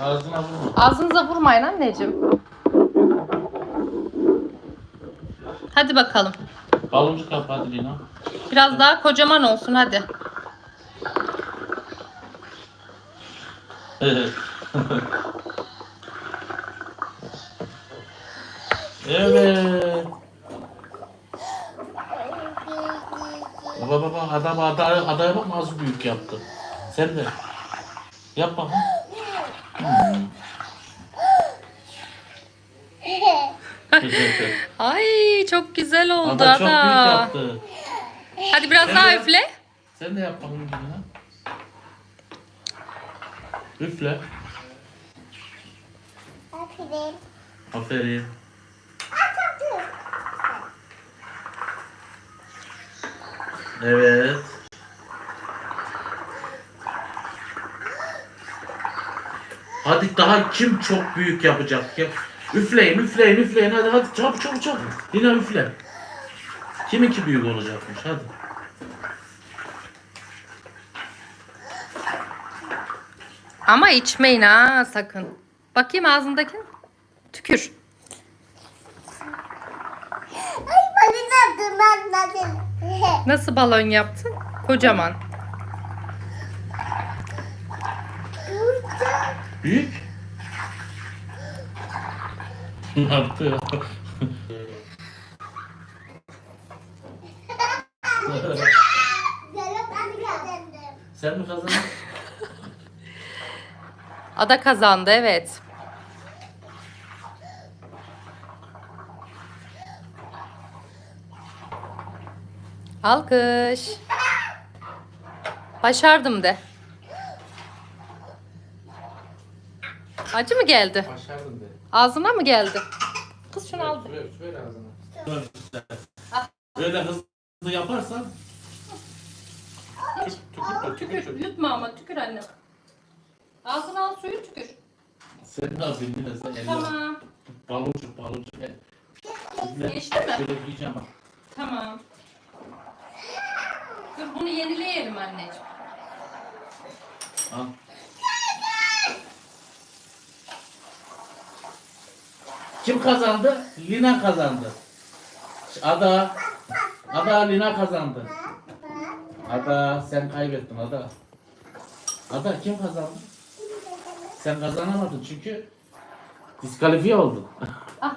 Ağzına vurma. Ağzınıza vurmayın anneciğim. Hadi bakalım. Baloncu kap hadi Lina. Biraz daha kocaman olsun hadi. evet. Baba baba adam adaya, adaya bak nasıl büyük yaptı. Sen de. Yap bakalım. Ay çok güzel oldu Ada çok büyük ada. yaptı. Hadi biraz Sen daha de. üfle. Sen de yap bakalım. Üfle. Aferin. Aferin. Evet. Hadi daha kim çok büyük yapacak ya? Üfleyin, üfleyin, üfleyin. Hadi hadi çabuk çabuk çabuk. Yine üfle. Kiminki büyük olacakmış hadi. Ama içmeyin ha sakın. Bakayım ağzındaki. Tükür. Ay ben? Nasıl balon yaptın? Kocaman. Büyük. ne yaptı. Sen mi kazandın? Ada kazandı evet. Alkış. Başardım de. Acı mı geldi? Başardın de. Ağzına mı geldi? Kız şunu al. Ver, ver ağzına. Böyle hızlı yaparsan tükür, tükür, tükür. Yutma ama tükür annem. Ağzına al suyu tükür. Sen yine sen elle. Tamam. Baloncuk, baloncuk. el. Ne? Geçti mi? Şöyle yiyeceğim bak. Tamam. Dur bunu yenileyelim anneciğim. Al. Kim kazandı? Lina kazandı. Ada. Ada Lina kazandı. Ada sen kaybettin Ada. Ada kim kazandı? Sen kazanamadın çünkü diskalifiye oldun. Ah.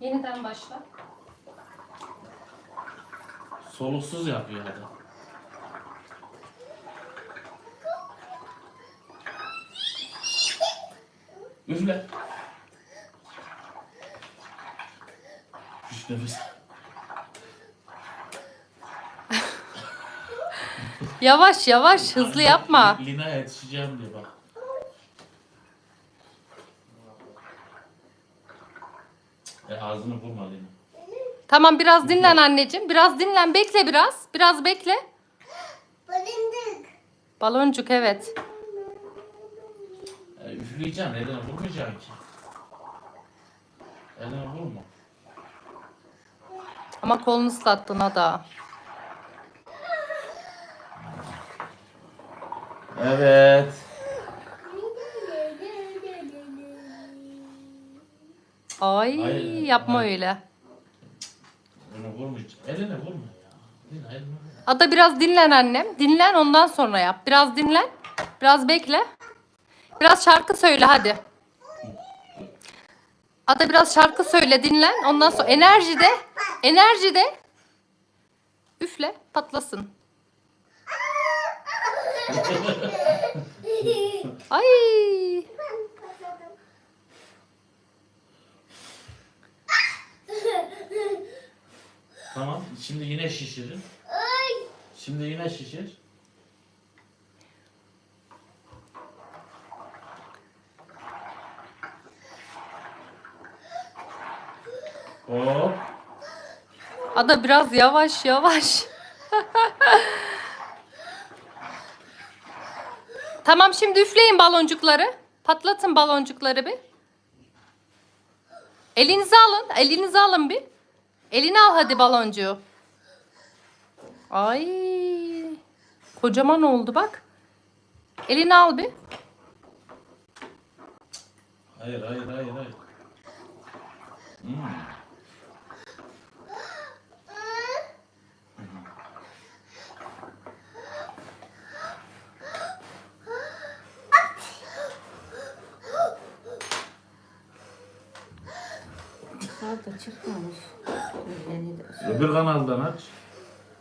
Yeniden başla. Soluksuz yapıyor Ada. Üfle. Nefes. Yavaş yavaş hızlı yapma. Lina'ya yetişeceğim diye bak. E ağzını vurma Lina. Tamam biraz dinlen anneciğim. Biraz dinlen. Bekle biraz. Biraz bekle. Bölündük. Baloncuk evet. E, üfleyeceksin, eline vurmayacaksın ki. Eline vurma. Ama kolunu ıslattın ada. Evet. Ay Hayır, yapma hayır. öyle. Onu vurmayacaksın. Eline vurma ya. Eline vurma. Ada biraz dinlen annem. Dinlen ondan sonra yap. Biraz dinlen. Biraz bekle. Biraz şarkı söyle hadi. Ada biraz şarkı söyle dinlen. Ondan sonra enerji de. Enerji de. Üfle patlasın. Ay. Tamam. Şimdi yine şişirin. Şimdi yine şişir. Hop. Ada biraz yavaş yavaş. tamam şimdi üfleyin baloncukları. Patlatın baloncukları bir. Elinizi alın. Elinizi alın bir. Elini al hadi baloncuğu. Ay. Kocaman oldu bak. Elini al bir. Hayır hayır hayır hayır. Hmm. Fazla çıkmamış. De. Öbür kanaldan aç.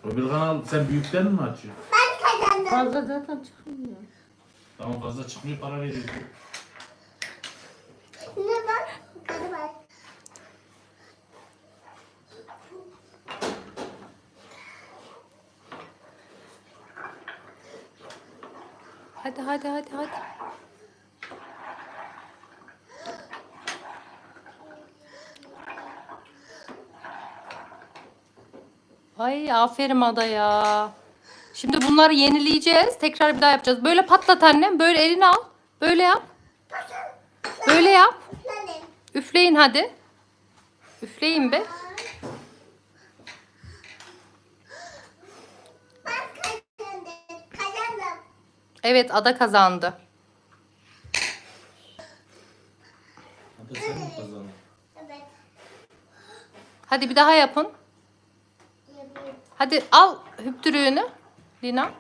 Öbür kanal sen büyükten mi açıyorsun? Ben kazandım. Fazla zaten çıkmıyor. Tamam fazla çıkmıyor para veriyorsun. Ne bak? Hadi bak. Hadi hadi hadi hadi. Ay aferin Ada ya. Şimdi bunları yenileyeceğiz. Tekrar bir daha yapacağız. Böyle patlat annem. Böyle elini al. Böyle yap. Böyle yap. Üfleyin hadi. Üfleyin be. Evet Ada kazandı. Hadi sen mi kazandın? Evet. Hadi bir daha yapın. Hadi al hüptürüğünü. Lina.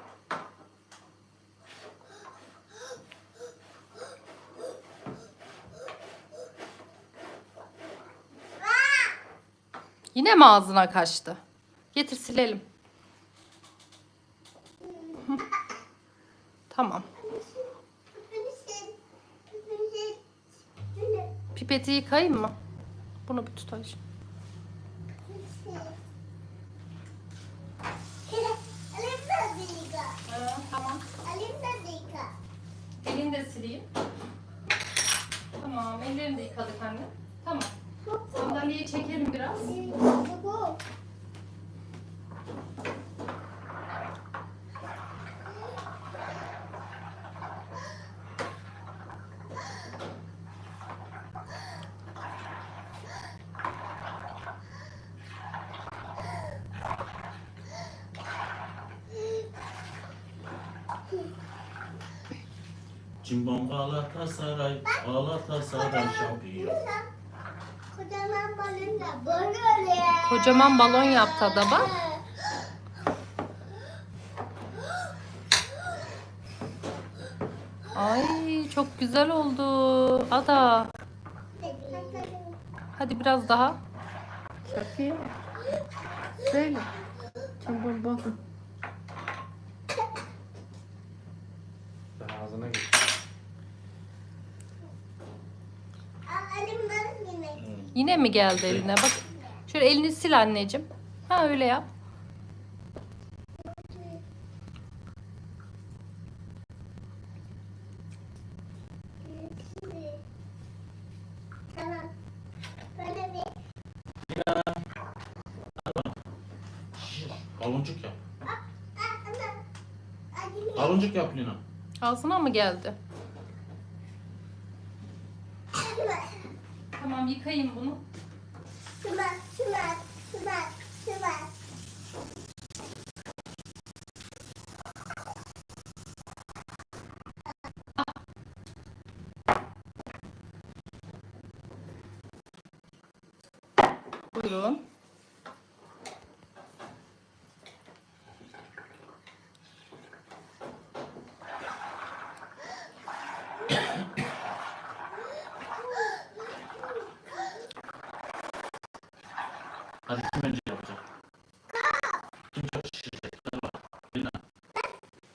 Yine mi ağzına kaçtı? Getir silelim. Tamam. Pipeti yıkayayım mı? Bunu bir tut sileyim. Tamam. Ellerini de yıkadık anne. Tamam. Sandalyeyi çekelim biraz. Cimbom Galatasaray, Galatasaray şampiyon. Kocaman balonla böyle. Kocaman balon yaptı Ada bak. Ay çok güzel oldu. Ada. Hadi biraz daha. Bakayım. Böyle. Çabuk bakın. Ben ağzına gir. Elimden yine. Mi geldi eline? Bak. Şöyle elini sil anneciğim. Ha öyle yap. Baloncuk yap. Baloncuk yap Lina. Ağzına mı geldi? 你可以不弄。去吧，去吧，去吧，去吧。Yeah. Hadi kim önce yapacak? Kim çok şişirecek? Hadi bak. Lina.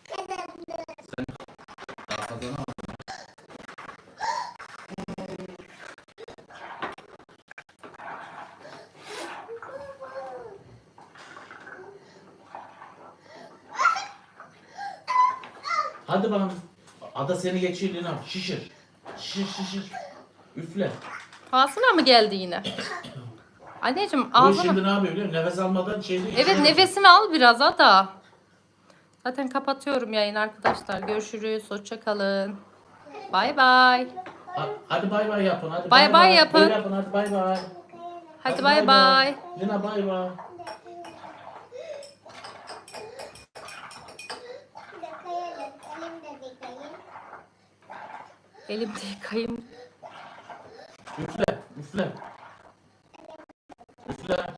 Sen daha kazanamadın. Hadi bakalım. Ada seni geçiyor Lina. Şişir. Şişir şişir. Üfle. Ağzına mı geldi yine? Anneciğim Bu şimdi ne yapıyor biliyor musun? Nefes almadan şeyde Evet nefesini al biraz Ada. Zaten kapatıyorum yayını arkadaşlar. Görüşürüz. Hoşça kalın. Bay bay. Ha- Hadi bay bay yapın. Hadi Bay bay yapın. Böyle yapın hadi bay bay. Hadi bay bay. Lina bay bay. Bir de kayalım. Elimde yıkayayım. Üfle, üfle. Üfle.